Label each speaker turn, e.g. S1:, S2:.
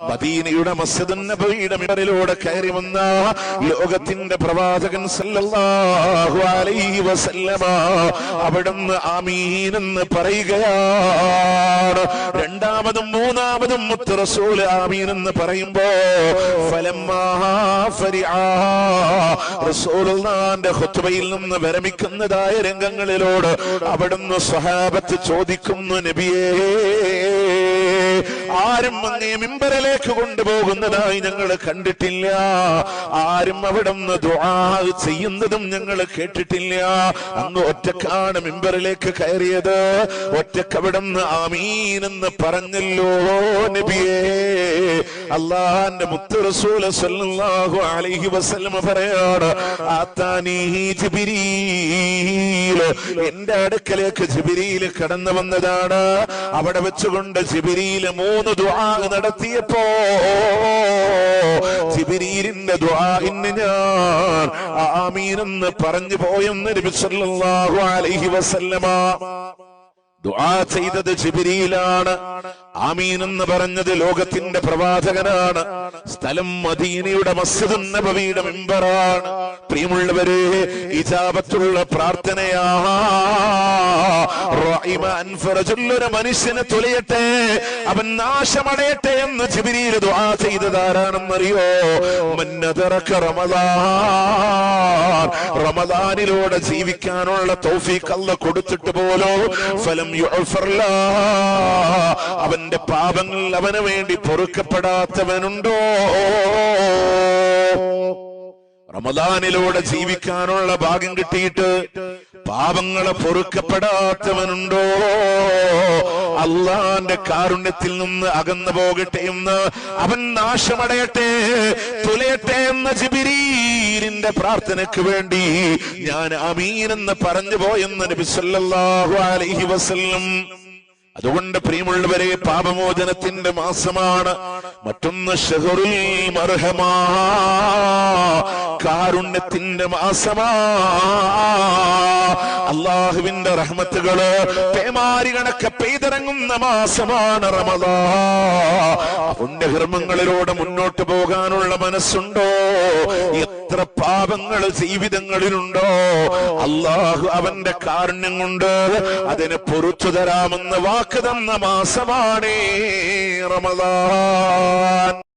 S1: മദീനയുടെ മസ്ജിദുൻ നബവിയുടെ മിമ്പറിലൂടെ കയറി വന്ന ലോകത്തിന്റെ പ്രവാചകൻ സല്ലല്ലാഹു അലൈഹി വസല്ലമ അവിടുന്ന് ആമീൻ എന്ന് പറയുകയാണ്. രണ്ടാമതും മൂന്നാമതും മുത്ത് റസൂൽ ആമീൻ എന്ന് പറയുമ്പോ റസൂലുള്ളാന്റെ ഖുത്ബയിൽ നിന്ന് വിരമിക്കുന്നതായ രംഗങ്ങളിലോട് അവിടുന്ന് സ്വഹാബത്ത് ചോദിക്കുന്നു നബിയേ ആരും അങ്ങേ മിമ്പറിലേക്ക് കൊണ്ടുപോകുന്നതായി ഞങ്ങൾ കണ്ടിട്ടില്ല. ആരും അവിടെ ചെയ്യുന്നതും ഞങ്ങൾ കേട്ടിട്ടില്ല. അങ്ങ് ഒറ്റക്കാണ് മിമ്പറിലേക്ക് കയറിയത്. ഒറ്റക്കവിടെ ആമീൻ എന്ന് പറഞ്ഞല്ലോ നബിയേ. അള്ളാന്റെ മുത്ത് റസൂൽ സല്ലല്ലാഹു അലൈഹി വസല്ലം പറയാണ് എന്റെ അടുക്കലേക്ക് ജിബിരിയിൽ കടന്നു വന്നതാണ്. അവിടെ വെച്ചുകൊണ്ട് ജിബിരിയിൽ മൂന്ന് ദുആ നടത്തിയപ്പോ ജിബിരിലിന്റെ ദുആഇന് ഞാൻ ആമീൻ എന്ന് പറഞ്ഞു പോയെന്ന് നബി സല്ലല്ലാഹു അലൈഹി വസല്ലമ ദുആ ചെയ്തത് ജിബിരിയിലാണ്. ആമീൻ എന്ന് പറഞ്ഞത് ലോകത്തിന്റെ പ്രവാചകനാണ്. സ്ഥലം മദീനയുടെ മസ്ജിദ് നബവിയുടെ മിമ്പറാണ്. പ്രിയമുള്ളവരെ ചാപത്തുള്ള പ്രാർത്ഥനയാ. അൻഫറജുല്ലൊരു മനുഷ്യനെ തുലയട്ടെ. അവൻ നാശമടയട്ടെ എന്ന് ജിബിരിയിൽ ദുആ ചെയ്തതാരാണെന്നറിയോ? റമദാൻ. റമദാനിലൂടെ ജീവിക്കാനുള്ള തൗഫീഖ് അല്ല കൊടുത്തിട്ട് പോലോ? ഫലം അവന്റെ പാപങ്ങൾ അവന് വേണ്ടി പൊറുക്കപ്പെടാത്തവനുണ്ടോ? റമദാനിലൂടെ ജീവിക്കാനുള്ള ഭാഗ്യം കിട്ടിയിട്ട് പാപങ്ങളെ പൊറുക്കപ്പെടാത്തവനുണ്ടോ? അള്ളാന്റെ കാരുണ്യത്തിൽ നിന്ന് അകന്നു പോകട്ടെ എന്ന് അവൻ നാശമടയട്ടെ തുലയട്ടെ എന്ന ജിബിരീലിന്റെ പ്രാർത്ഥനയ്ക്ക് വേണ്ടി ഞാൻ അമീൻ എന്ന് പറഞ്ഞു പോയെന്ന് നബി സല്ലല്ലാഹു അലൈഹി വസല്ലം. അതുകൊണ്ട് പ്രിയമുള്ളവരെ പാപമോചനത്തിന്റെ മാസമാണ്. മറ്റൊന്ന് കാരുണ്യത്തിന്റെ മാസമാ. അള്ളാഹുവിന്റെ റഹ്മത്തുകൾ പേമാരി കണക്കെ പെയ്തിറങ്ങുന്ന മാസമാണ് റമദാ. പുണ്യകർമ്മങ്ങളിലൂടെ മുന്നോട്ട് പോകാനുള്ള മനസ്സുണ്ടോ? എത്ര പാപങ്ങൾ ജീവിതങ്ങളിലുണ്ടോ? അള്ളാഹു അവന്റെ കാരുണ്യം കൊണ്ട് അതിന് പൊറത്തു തരാമെന്ന് വാക്ക് തന്ന മാസമാണേ റമദാൻ